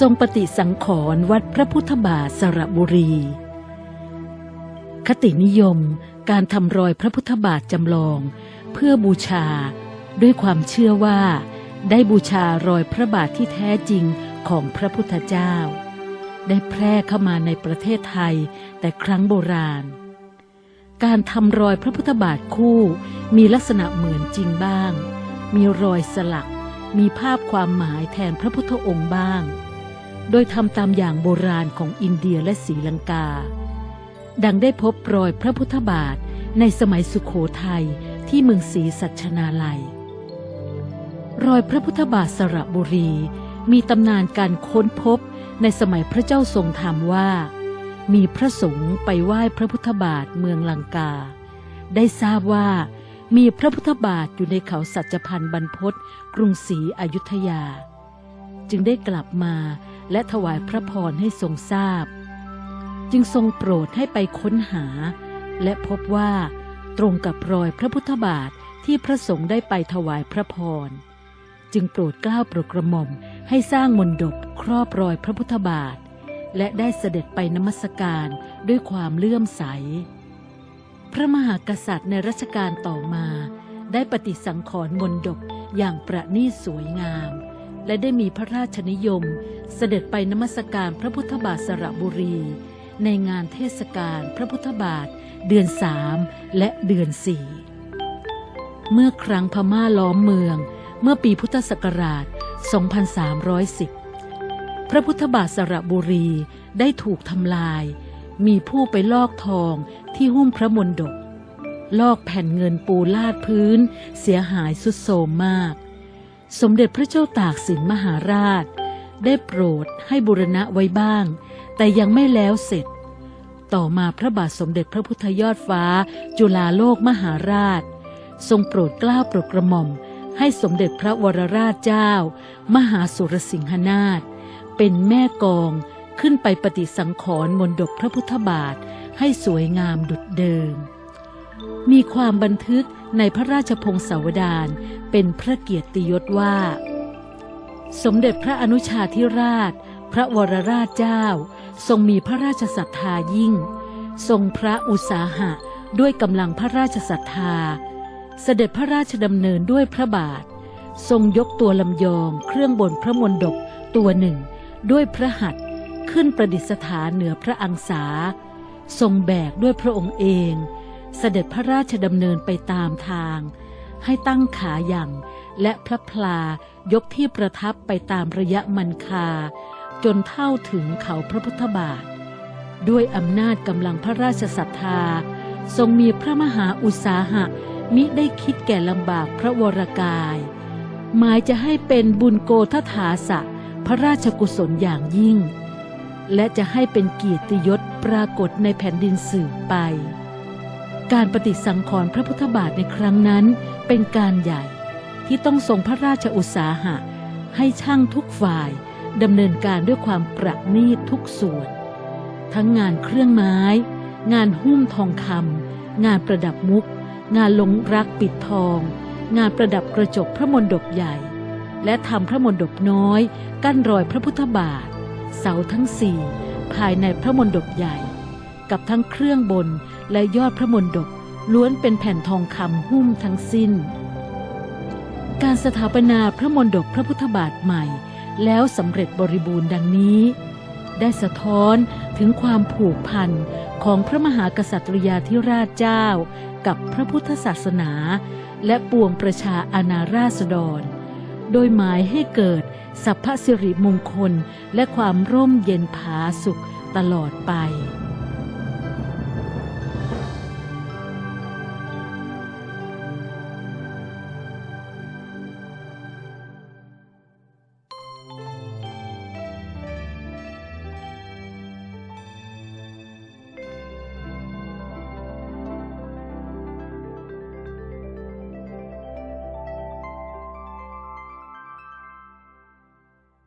ทรงปฏิสังขรณ์วัดพระพุทธบาทสระบุรี คตินิยมการทำรอยพระพุทธบาทจำลอง เพื่อบูชา ด้วยความเชื่อว่า ได้บูชารอยพระบาทที่แท้จริงของพระพุทธเจ้า ได้แพร่เข้ามาในประเทศไทยแต่ครั้งโบราณ การทำรอยพระพุทธบาทคู่มีลักษณะเหมือนจริงบ้าง มีรอยสลักมีภาพความหมายแทนพระพุทธองค์บ้าง โดยทำตามอย่างโบราณของอินเดียและศรีลังกา ดังได้พบรอยพระพุทธบาทในสมัยสุขโขทัยที่เมืองศรีสัชนาลัย รอยพระพุทธบาทสระบุรี มีตำนานการค้นพบในสมัยพระเจ้าทรงธรรมว่า มีพระสงฆ์ไปไหว้พระพุทธบาทเมืองลังกา ได้ทราบว่ามีพระพุทธบาทอยู่ในเขาสัจพันธ์บรรพตกรุงศรีอยุธยา จึงได้กลับมา และถวายพระพรให้ทรงทราบ จึงทรงโปรดให้ไปค้นหา และพบว่าตรงกับรอยพระพุทธบาทที่พระสงฆ์ได้ไปถวายพระพร จึงโปรดกล้าโปรดกระหม่อมให้สร้างมนดบครอบรอยพระพุทธบาท และได้เสด็จไปนมัสการด้วยความเลื่อมใส พระมหากษัตริย์ในรัชกาลต่อมา ได้ปฏิสังขรณ์มนดบอย่างประณีตสวยงาม และได้มีพระราชนิยม เสด็จไปนมัสการพระพุทธบาทสระบุรี ในงานเทศกาลพระพุทธบาท เดือนสามและเดือนสี่เมื่อครั้งพม่าล้อมเมือง เมื่อปีพุทธศักราช 2310 พระพุทธบาทสระบุรีได้ถูกทำลาย มีผู้ไปลอกทองที่หุ้มพระมนดก ลอกแผ่นเงินปูลาดพื้น เสียหายสุดโทรมมาก สมเด็จพระเจ้าตากสินมหาราช ได้โปรดให้บุรณะไว้บ้าง แต่ยังไม่แล้วเสร็จ ต่อมาพระบาทสมเด็จพระพุทธยอดฟ้า จุฬาโลกมหาราช ทรงโปรดกล้าโปรดกระหม่อม ให้สมเด็จพระวรราชเจ้า มหาสุรสิงหนาถเป็นแม่กองขึ้นไปปฏิสังขรณ์มนดบพระพุทธบาทให้สวยงามดุจเดิม มีความบันทึกในพระราชพงศาวดารเป็นพระเกียรติยศว่า สมเด็จพระอนุชาธิราช พระวรราชเจ้า ทรงมีพระราชศรัทธายิ่ง ทรงพระอุตสาหะด้วยกำลังพระราชศรัทธา เสด็จพระราชดำเนินด้วยพระบาท ทรงยกตัวลำยองเครื่องบนพระมนดบตัวหนึ่ง ด้วยพระหัตถ์ขึ้นประดิษฐานเหนือพระอังสา ทรงแบกด้วยพระองค์เอง เสด็จพระราชดำเนินไปตามทาง ให้ตั้งขาอย่างและพระพลายกที่ประทับไปตามระยะมันคา จนเท่าถึงเขาพระพุทธบาท ด้วยอำนาจกำลังพระราชศรัทธา ทรงมีพระมหาอุตสาหะมิได้คิดแก่ลำบากพระวรกาย หมายจะให้เป็นบุญโกทถาสะพระราชกุศลอย่างยิ่ง และจะให้เป็นเกียรติยศปรากฏในแผ่นดินสืบไป การปฏิสังขรณ์พระพุทธบาทในครั้งนั้นเป็นการใหญ่ที่ต้องทรงพระราชอุตสาหะ ให้ช่างทุกฝ่ายดำเนินการด้วยความประณีตทุกส่วน ทั้งงานเครื่องไม้ งานหุ้มทองคำงานประดับมุก งานลงรักปิดทอง งานประดับกระจกพระมนดบใหญ่ และทำพระมนดบน้อย กั้นรอยพระพุทธบาท เสาทั้งสี่ภายในพระมนดบใหญ่ กับทั้งเครื่องบน และยอดพระมนดบล้วนเป็นแผ่นทองคำหุ้มทั้งสิ้น การสถาปนาพระมนดบพระพุทธบาทใหม่ แล้วสำเร็จบริบูรณ์ดังนี้ ได้สะท้อนถึงความผูกพันของพระมหากษัตริยาธิราชเจ้า กับพระพุทธศาสนา และปวงประชาอาณาราษฎร โดยหมายให้เกิดสัพพสิริมงคลและความร่มเย็นผาสุขตลอดไป